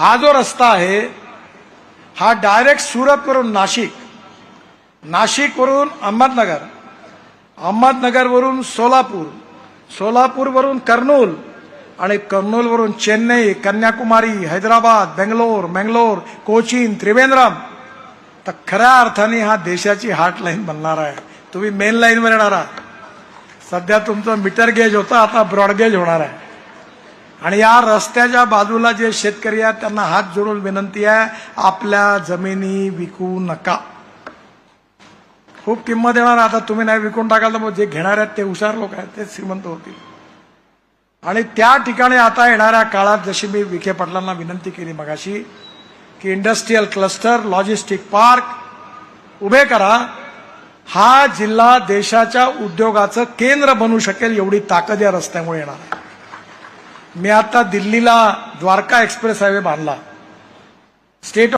हा जो रस्ता आहे हा डायरेक्ट सुरतवरून नाशिक नाशिकवरून अहमदनगर अहमदनगरवरून सोलापूर सोलापूरवरून कर्नूल आणि कर्नूलवरून चेन्नई कन्याकुमारी हैदराबाद बेंगलोर मंगलोर कोचीन त्रिवेंद्रम. तर खऱ्या अर्थाने हा देशाची हार्ट लाईन बनणार आहे. तुम्ही मेन लाईनवर येणार आहात. सध्या तुमचं मीटर गेज होतं आता ब्रॉडगेज होणार आहे. आणि या रस्त्याच्या बाजूला जे शेतकरी आहेत त्यांना हात जोडून विनंती आहे आपल्या जमिनी विकू नका. खूप किंमत येणार आता तुम्ही नाही विकून टाकाल तर मग जे घेणार आहेत ते हुशार लोक आहेत ते श्रीमंत होतील. आणि त्या ठिकाणी आता येणाऱ्या काळात जशी मी विखे पाटलांना विनंती केली मगाशी की इंडस्ट्रीयल क्लस्टर लॉजिस्टिक पार्क उभे करा. हा जिल्हा देशाच्या उद्योगाचं केंद्र बनू शकेल एवढी ताकद या रस्त्यामुळे येणार आहे. मी आता दिल्लीला द्वारका एक्सप्रेस हायवे बांधला. स्टेट